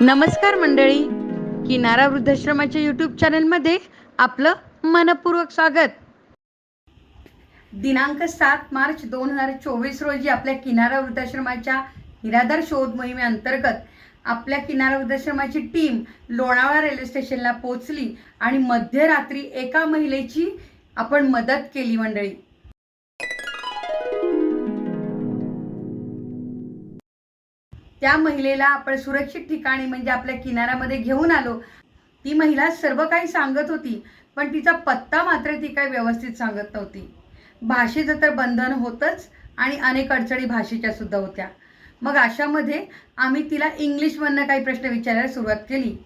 नमस्कार मंडळी. किनारा वृद्धाश्रमाच्या यूट्यूब चॅनलमध्ये आपलं मनपूर्वक स्वागत. दिनांक सात मार्च दोन हजार चोवीस रोजी आपल्या किनारा वृद्धाश्रमाच्या निराधार शोध मोहिमेअंतर्गत आपल्या किनारा वृद्धाश्रमाची टीम लोणावळा रेल्वे स्टेशनला पोहोचली आणि मध्यरात्री एका महिलेची आपण मदत केली मंडळी. त्या महिलेला आपण सुरक्षित ठिकाणी म्हणजे आपल्या किनाऱ्यामध्ये घेऊन आलो. ती महिला सर्व काही सांगत होती पण तिचा पत्ता मात्र ती काही व्यवस्थित सांगत नव्हती. भाषेचं तर बंधन होतंच आणि अनेक अडचणी भाषेच्या सुद्धा होत्या. मग अशामध्ये आम्ही तिला इंग्लिशमधनं काही प्रश्न विचारायला सुरुवात केली.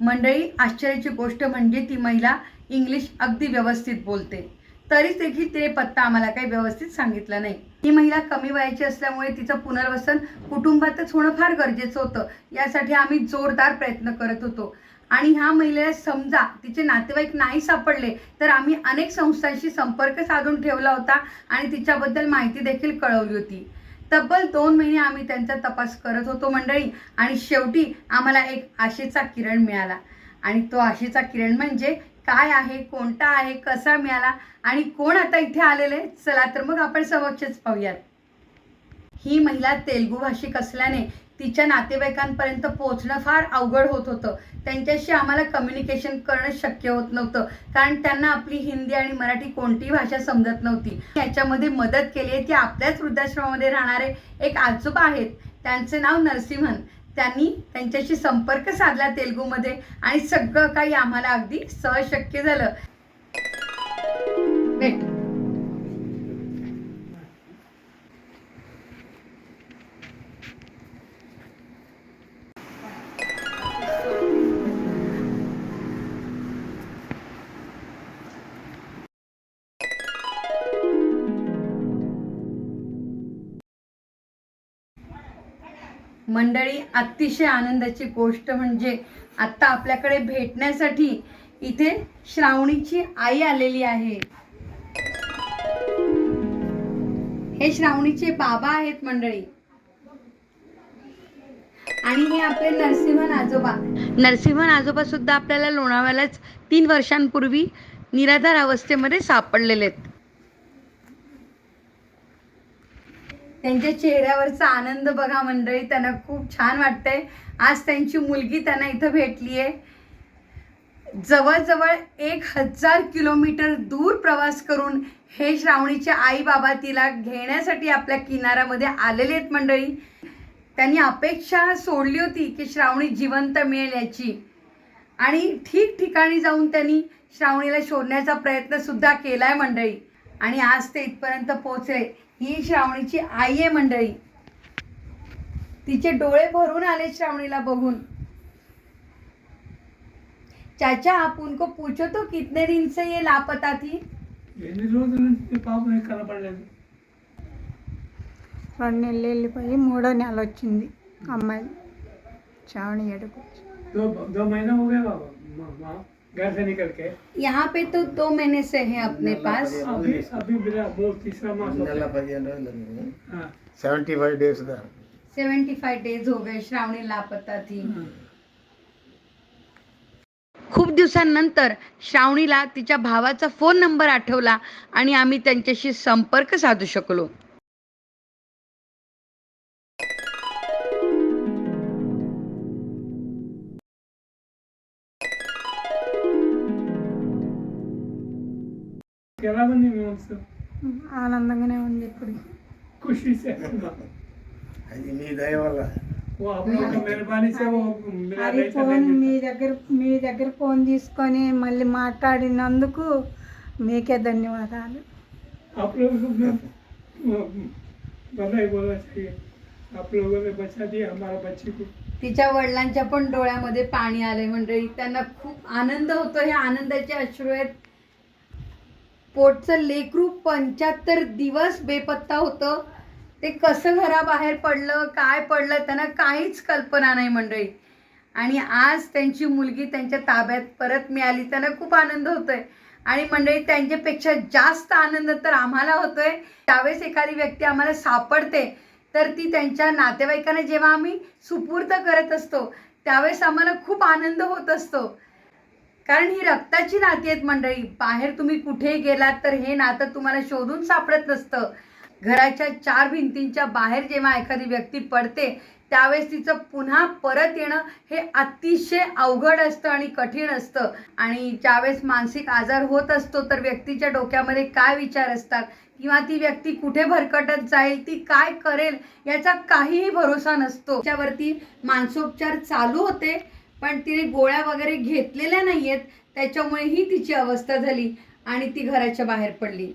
मंडळी आश्चर्याची गोष्ट म्हणजे ती महिला इंग्लिश अगदी व्यवस्थित बोलते. तरीच देखील ते पत्ता आम्हाला काही व्यवस्थित सांगितला नाही. ही महिला कमी वयाची असल्यामुळे तिचं पुनर्वसन कुटुंबातच होणं फार गरजेचं होतं. यासाठी आम्ही जोरदार प्रयत्न करत होतो. आणि ह्या महिलेला समजा तिचे नातेवाईक नाही सापडले तर आम्ही अनेक संस्थांशी संपर्क साधून ठेवला होता आणि तिच्याबद्दल माहिती देखील कळवली होती. तब्बल दोन महिने आम्ही त्यांचा तपास करत होतो मंडळी आणि शेवटी आम्हाला एक आशेचा किरण मिळाला. आणि तो आशेचा किरण म्हणजे काय आहे कोणता आहे कसा मिळाला आणि कोण आता इथे आलेले चला तर मग आपण समक्षच पाहूयात. ही महिला तेलगू भाषिक असल्याने तिच्या नातेवाईकांपर्यंत पोहोचणं फार अवघड होत होतं. त्यांच्याशी आम्हाला कम्युनिकेशन करणं शक्य होत नव्हतं कारण त्यांना आपली हिंदी आणि मराठी कोणतीही भाषा समजत नव्हती. याच्यामध्ये मदत केली आहे ती आपल्याच वृद्धाश्रमामध्ये राहणारे एक आजोबा आहेत. त्यांचे नाव नरसिंहन. त्यांनी त्यांच्याशी संपर्क साधला तेलगूमध्ये आणि सगळं काही आम्हाला अगदी सहशक्य झालं. मंडळी अतिशय आनंदाची गोष्ट म्हणजे आत्ता आपल्याकडे भेटण्यासाठी इथे श्रावणीची आई आलेली आहे. हे श्रावणीचे बाबा आहेत मंडळी. आणि हे आपले नरसिंहन आजोबा नरसिंहन आजोबा सुद्धा आपल्याला लोणावळ्यालाच तीन वर्षांपूर्वी निराधार अवस्थेमध्ये सापडलेले आहेत त्यांच्या चेहऱ्यावरचा आनंद बघा मंडळी त्यांना खूप छान वाटतंय. आज त्यांची मुलगी त्यांना इथं भेटली आहे जवळजवळ एक हजार किलोमीटर दूर प्रवास करून हे श्रावणीचे आई बाबा तिला घेण्यासाठी आपल्या किनाऱ्यामध्ये आलेले आहेत मंडळी. त्यांनी अपेक्षा सोडली होती की श्रावणी जिवंत मिळेल याची. आणि ठिकठिकाणी जाऊन त्यांनी श्रावणीला शोधण्याचा प्रयत्नसुद्धा केला आहे मंडळी. आणि आज ते इथपर्यंत पोहोचले ही श्रावणीची आई आहे मंडळी तिचे डोळे भरून आले श्रावणीला बघून चाचा आप उनको पूछो तो कितने दिन से ये लापता थी ఎన్ని రోజుల నుంచి పాపం కనపడలేదు రెండు నెలలు వెళ్ళిపోయి మూడో నెల వచ్చింది అమ్మాయి చావని ఎడుకు घर से निकल के। यहाँ पे तो दो महीने से है अपने पास। अभी अभी मेरा वो तीसरा मास seventy five days seventy five days हो। गए श्रावणी लापता थी। खूप दिवसांनंतर श्रावणीला तिच्या भावाचा फोन नंबर आठवला आणि आम्ही त्यांच्याशी संपर्क साधू शकलो. ఎలా ఉంది మీ మనసు ఆనందంగానే ఉంది ఇప్పుడు खुशी से అది మీ దయ వల్ల वो आप लोगों की मेहरबानी से वो मिला అది नहीं था ఫోన్ नहीं మీ దగ్గర మీ దగ్గర ఫోన్ తీసుకొని మళ్ళీ మాట్లాడినందుకు మీకే ధన్యవాదాలు आप लोगों को भी, वो, बधाई बोलना चाहिए आप लोगों ने बचा दिया हमारा बच्ची को तिच्या वडिलांच्या पण डोळ्यामध्ये पाणी आले मंडळी त्यांना खूप आनंद होतो हे आनंदाचे अश्रू आहेत पोटचं लेकरू पंच्याहत्तर दिवस बेपत्ता होतं. ते कसं घराबाहेर पडलं काय पडलं त्यांना काहीच कल्पना नाही मंडळी. आणि आज त्यांची मुलगी त्यांच्या ताब्यात परत मिळाली त्यांना खूप आनंद होतोय. आणि मंडळी त्यांच्यापेक्षा जास्त आनंद तर आम्हाला होतोय. त्यावेळेस एखादी व्यक्ती आम्हाला सापडते तर ती त्यांच्या नातेवाईकांना जेव्हा आम्ही सुपूर्द करत असतो त्यावेळेस आम्हाला खूप आनंद होत असतो. कारण ही रक्ताची नाती आहेत मंडळी. बाहेर तुम्ही कुठे गेलात तर हे नातं तुम्हाला शोधून सापडत नसतं. घराच्या चार भिंतींच्या बाहेर जेव्हा एखादी व्यक्ती पडते त्यावेळेस तिचं पुन्हा परत येणं हे अतिशय अवघड असतं आणि कठीण असतं. आणि ज्यावेळेस मानसिक आजार होत असतो तर व्यक्तीच्या डोक्यामध्ये काय विचार असतात? किंवा ती व्यक्ती कुठे भरकटत जाईल? ती काय करेल? याचा काहीही भरोसा नसतो. त्याच्यावरती मानसोपचार चालू होते. पण तिने गोळ्या वगैरे घेतलेल्या नाही आहेत त्याच्यामुळे ही तिची अवस्था झाली आणि ती घराच्या बाहेर पडली.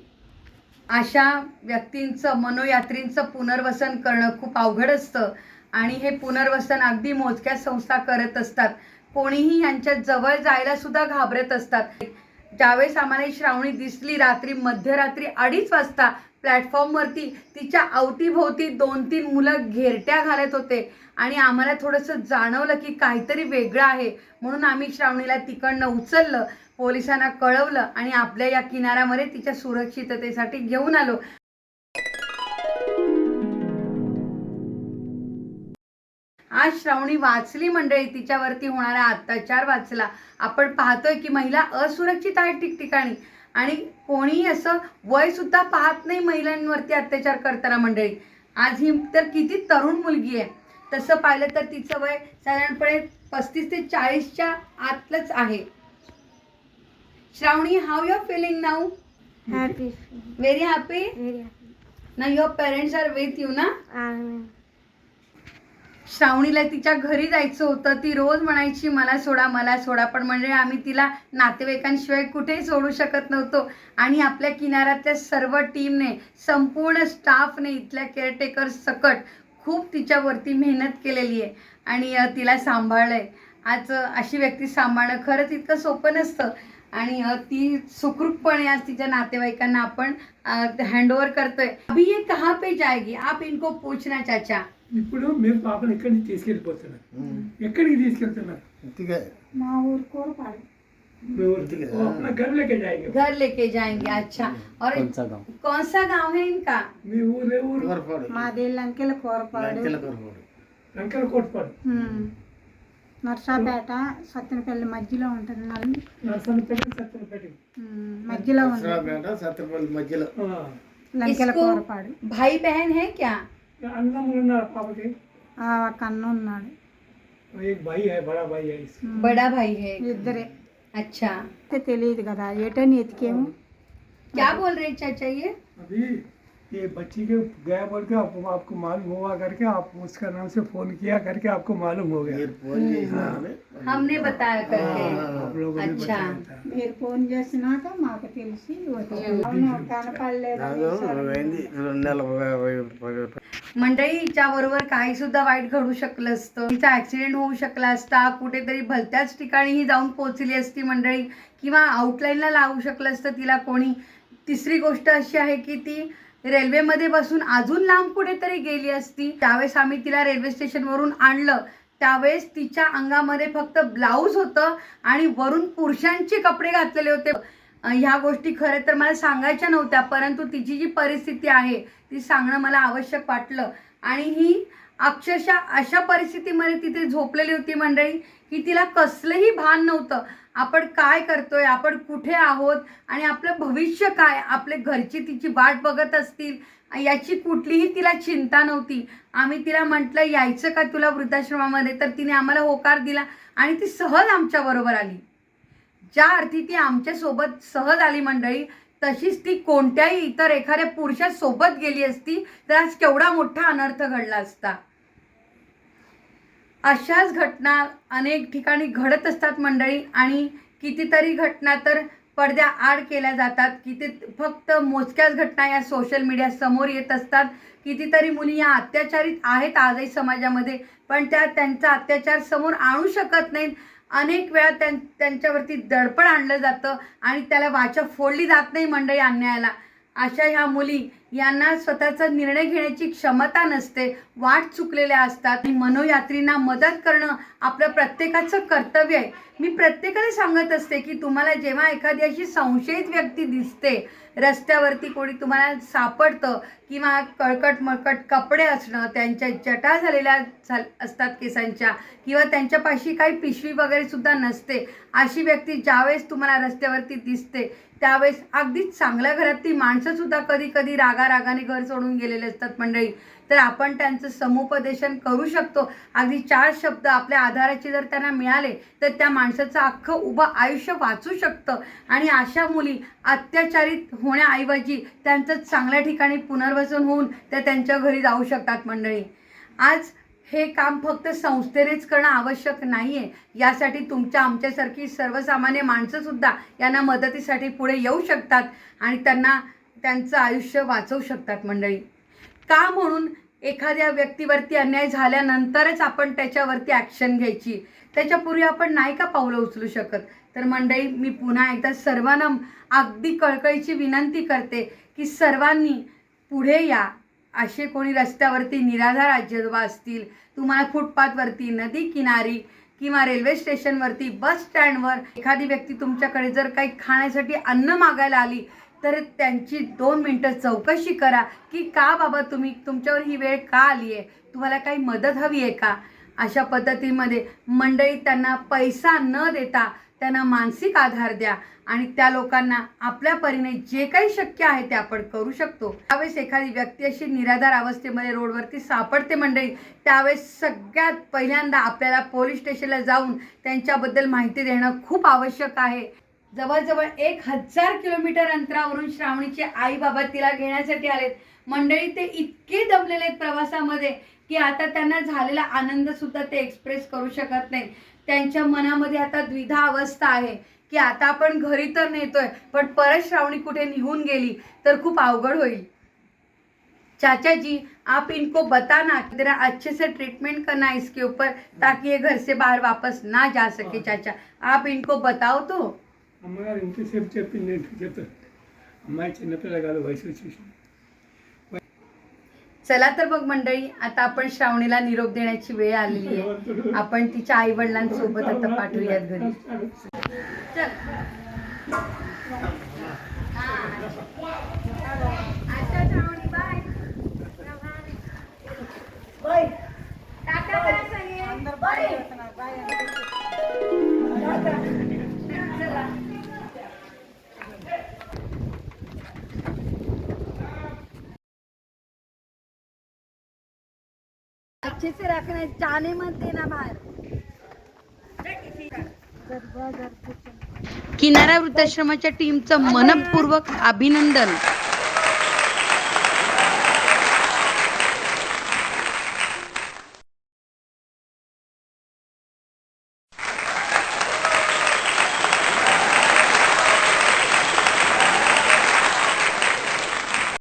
अशा व्यक्तींचं मनोयात्रींचं पुनर्वसन करणं खूप अवघड असतं आणि हे पुनर्वसन अगदी मोजक्या संस्था करत असतात. कोणीही यांच्या जवळ जायला सुद्धा घाबरत असतात. ज्यावेळेस आम्हाला ही श्रावणी दिसली रात्री मध्यरात्री अडीच वाजता प्लॅटफॉर्मवरती तिच्या अवतीभोवती दोन तीन मुलं घेरट्या घालत होते. आणि आम्हाला थोडंसं जाणवलं की काहीतरी वेगळं आहे. म्हणून आम्ही श्रावणीला तिकडनं उचललं पोलिसांना कळवलं आणि आपल्या या किनाऱ्यामध्ये तिच्या सुरक्षिततेसाठी घेऊन आलो. आज श्रावणी वाचली मंडळी तिच्यावरती होणारा अत्याचार वाचला. आपण पाहतोय की महिला असुरक्षित आहे ठिकठिकाणी. आणि कोणीही असं वय सुद्धा पाहत नाही महिलांवरती अत्याचार करताना मंडळी आज ही तर किती तरुण मुलगी आहे तसं पाहिलं तर तिचं वय साधारणपणे पस्तीस ते चाळीसच्या आतलंच आहे Shravani how your feeling now Happy. Very happy. ना your parents are with you ना. श्रावणीला तिच्या घरी जायचं होतं. ती रोज म्हणायची मला सोडा मला सोडा. पण म्हणजे आम्ही तिला नातेवाईकांशिवाय कुठेही सोडू शकत नव्हतो. आणि आपल्या किनाऱ्यातल्या सर्व टीमने संपूर्ण स्टाफने इथल्या केअरटेकर सकट खूप तिच्यावरती मेहनत केलेली आहे. आणि तिला सांभाळलं आहे आज अशी व्यक्ती सांभाळणं खरंच इतकं सोपं नसतं. आणि ती सुखरूपपणे आज तिच्या नातेवाईकांना आपण हँडओव्हर करतोय. अभी ये कहाँ पे जाएगी? आप इनको पूछना चाचा. ఇప్పుడు మీరు పాపను ఎక్కడి నుంచి తీసుకెళ్ళిపోతున్నారు ఎక్కడికి తీసుకెళ్తున్నారు ठीक है మా ఊరు కోరపాడు మీ ఊరికి ఓ, अपना घर लेके जाएंगे घर लेके जाएंगे अच्छा और कौन सा गांव है इनका మీ ఊరు ఏ ఊరు कोरफाड़ మాది లంకెల కోరపాడు లంకెల कोरफाड़ లంకల కోటపాడు ఉమ్. నర్సాపేట సత్తెనపల్లి మధ్యలో ఉంటుంది నల్- నర్సన్నపేట సత్తెనపేట ఉమ్, మధ్యలో ఉంది దసరాపేట సత్రపల్లి మధ్యలో ఆ. లంకెల इसको కోరపాడు भाई बहन है क्या అన్నములు ఉన్నారు పాపకి ఆ, ఒక అన్న ఉన్నాడు एक भाई है बड़ा भाई है इसका ఉమ్. बड़ा भाई है ఇద్దరే अच्छा అయితే తెలియదు కదా ఏటని ఎతికేము क्या बोल रहे हैं चाचा ये अभी ये बच्ची के गया बोल के आपको आपको मालूम हुआ करके आप उसका नाम से फोन किया करके आपको मालूम हो गया మీరు ఫోన్ చేసినారని हमने बताया करके आप लोगों ने अच्छा बताया था మీరు ఫోన్ చేసినాక మాకు తెలిసి వచ్చాము. అవును కనపడలేదు నాకు అయింది రెండు నెలల मंडळी हिच्याबरोबर काही सुद्धा वाईट घडू शकलं असतं तिचा ऍक्सिडेंट होऊ शकला असता कुठेतरी भलत्याच ठिकाणीही जाऊन पोहोचली असती मंडळी किंवा आउटलाईनला लागू शकलं असतं तिला कोणी तिसरी गोष्ट अशी आहे की ती रेल्वेमध्ये बसून अजून लांब कुठेतरी गेली असती. त्यावेळेस आम्ही तिला रेल्वे स्टेशनवरून आणलं त्यावेळेस तिच्या अंगामध्ये फक्त ब्लाऊज होतं आणि वरून पुरुषांचे कपडे घातलेले होते. ह्या गोष्टी खरं तर मला सांगायच्या नव्हत्या परंतु तिची जी परिस्थिती आहे ती सांगणं मला आवश्यक वाटलं. आणि ही अक्षरशः अशा परिस्थितीमध्ये तिथे झोपलेली होती मंडळी की तिला कसलंही भान नव्हतं. आपण काय करतोय आपण कुठे आहोत आणि आपलं भविष्य काय? आपले घरची तिची वाट बघत असतील. याची कुठलीही तिला चिंता नव्हती. आम्ही तिला म्हटलं यायचं का तुला वृद्धाश्रमामध्ये? तर तिने आम्हाला होकार दिला आणि ती सहज आमच्याबरोबर आली. ज्या अर्थी ती आमच्यासोबत सहज आली मंडळी तशीच ती कोणत्याही इतर एखाद्या पुरुषासोबत गेली असती तर आज केवढा मोठा अनर्थ घडला असता. अशाच घटना अनेक ठिकाणी घडत असतात मंडळी आणि कितीतरी घटना तर पडद्या आड केल्या जातात. किती फक्त मोजक्याच घटना या सोशल मीडिया समोर येत असतात. कितीतरी मुली या अत्याचारित आहेत आजही समाजामध्ये पण त्या त्यांचा अत्याचार समोर आणू शकत नाहीत. अनेक वेळा त्यां त्यांच्यावरती दडपण आणलं जातं आणि त्याला वाचा फोडली जात नाही मंडळी अन्यायाला. अशा ह्या मुली यांना स्वतःचा निर्णय घेण्याची क्षमता नसते वाट चुकलेल्या असतात. आणि मनोयात्रींना मदत करणं आपलं प्रत्येकाचं कर्तव्य आहे. मी प्रत्येकाला सांगत असते की तुम्हाला जेव्हा एखादी अशी संशयित व्यक्ती दिसते रस्त्यावरती कोणी तुम्हाला सापडतं किंवा कळकट मळकट कपडे असणं त्यांच्या जटा झालेल्या झाल असतात केसांच्या किंवा त्यांच्यापाशी काही पिशवी वगैरे सुद्धा नसते अशी व्यक्ती ज्यावेळेस तुम्हाला रस्त्यावरती दिसते त्यावेळेस अगदीच चांगल्या घरातली माणसंसुद्धा कधी कधी राग रागाने घर सोडून गेलेले असतात मंडळी. तर आपण त्यांचं समुपदेशन करू शकतो. अगदी चार शब्द आपल्या आधाराचे जर त्यांना मिळाले तर त्या माणसाचं अख्खं उभं आयुष्य वाचू शकतं. आणि अशा मुली अत्याचारित होण्याऐवजी त्यांचं चांगल्या ठिकाणी पुनर्वसन होऊन त्या त्यांच्या घरी जाऊ शकतात मंडळी. आज हे काम फक्त संस्थेनेच करणं आवश्यक नाही आहे यासाठी तुमच्या आमच्यासारखी सर्वसामान्य माणसंसुद्धा यांना मदतीसाठी पुढे येऊ शकतात. आणि त्यांना त्यांचं आयुष्य वाचवू शकतात मंडळी. का म्हणून एखाद्या व्यक्तीवरती अन्याय झाल्यानंतरच आपण त्याच्यावरती ॲक्शन घ्यायची? त्याच्यापूर्वी आपण नाही का पावलं उचलू शकत? तर मंडळी मी पुन्हा एकदा सर्वांना अगदी कळकळीची विनंती करते की सर्वांनी पुढे या. असे कोणी रस्त्यावरती निराधार आजोबा असतील तुम्हाला फुटपाथवरती नदी किनारी किंवा रेल्वे स्टेशनवरती बस स्टँडवर एखादी व्यक्ती तुमच्याकडे जर काही खाण्यासाठी अन्न मागायला आली तर त्यांची दोन मिनटं चौकशी करा की का बाबा तुम्ही तुमच्यावर ही वेळ का आली आहे? तुम्हाला काही मदत हवी आहे का? अशा पद्धतीमध्ये मंडळी त्यांना पैसा न देता त्यांना मानसिक आधार द्या आणि त्या लोकांना आपल्या परीने जे काही शक्य आहे ते आपण करू शकतो. त्यावेळेस एखादी व्यक्ती अशी निराधार अवस्थेमध्ये रोडवरती सापडते मंडळी त्यावेळेस सगळ्यात पहिल्यांदा आपल्याला पोलीस स्टेशनला जाऊन त्यांच्याबद्दल माहिती देणं खूप आवश्यक आहे. जवळजवळ एक हजार किलोमीटर अंतरावरून श्रावणीचे आई बाबा तिला घेण्यासाठी आलेत. मंडळी ते इतके दमलेले आहेत प्रवासामध्ये की आता त्यांना झालेला आनंद सुद्धा ते एक्सप्रेस करू शकत नाही त्यांच्या मनामध्ये आता द्विधा अवस्था आहे की आता आपण घरी तर नेतोय पण परत श्रावणी कुठे निघून गेली तर खूप अवघड होईल. चाचा जी आप इनको बताना जरा अच्छे से ट्रीटमेंट करना इसके ऊपर ताकि ये घर से बाहर वापस ना जा सके चाचा. आप इनको बताओ तो. नहीं ठुके तो हमारे चिन्ह पे लगा लो वैसे चीज चला तर मग मंडळी आता आपण श्रावणीला निरोप देण्याची वेळ आलेली आहे. आपण तिच्या आई वडिलांसोबत आता पाठवूयात घरी. चल. अच्छे से रखना जाने मत देना बाहर. किनारा वृद्धाश्रमाच्या टीमचं मनपूर्वक अभिनंदन.